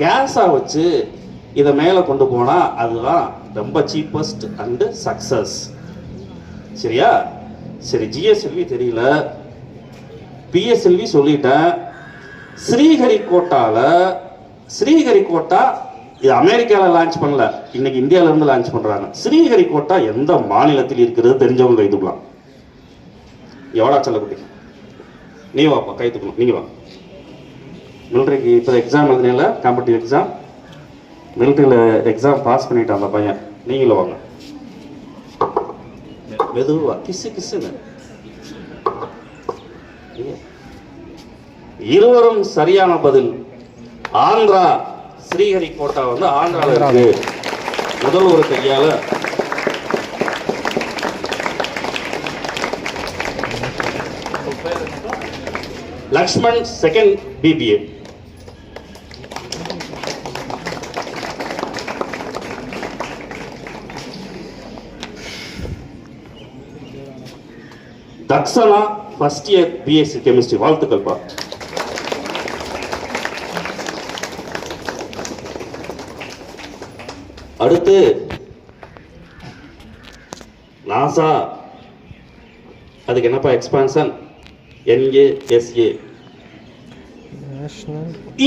கேஸாக வச்சு இதை மேலே கொண்டு போனால் அதுதான் ரொம்ப சீப்பஸ்ட் அண்டு சக்ஸஸ் சரியா? சரி ஜிஎஸ்எல்வி தெரியல. பிஎஸ்எல்வி சொல்லிட்டேன். ஸ்ரீஹரிகோட்டாவில் ஸ்ரீஹரிகோட்டா இது அமெரிக்காவில் லான்ச் பண்ணல. இன்னைக்கு இந்தியால இருந்து லான்ச் பண்றாங்க. ஸ்ரீஹரிகோட்டா எந்த மாநிலத்தில் இருக்கிறது தெரிஞ்சவங்க கைதுக்கலாம் எவ்வளோ செல்லக்குட்டி நீ வாப்பா கைத்துக்கணும் நீங்கள் வா. மிலிட்ரிக்கு இப்போ எக்ஸாம் எழுதினீங்களா காம்படிட்டிவ் எக்ஸாம் மிலிட்ரியில் எக்ஸாம் பாஸ் பண்ணிட்டான் அந்த பையன். நீங்களும் வாங்க. மெதுவா கிசு கிசுன்னு. இருவரும் சரியான பதில். ஆந்திரா ஸ்ரீஹரிகோட்டா வந்து ஆந்திரால இருக்கு. முதல் ஒரு கையால. Lakshman second BBA Dakshana first year BSc chemistry வாழ்த்துக்கள்ப்பா அடுத்து நாசா அதுக்கு என்னப்பா எக்ஸ்பான்ஷன் என்ஏஎஸ்ஏ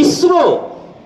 இஸ்ரோ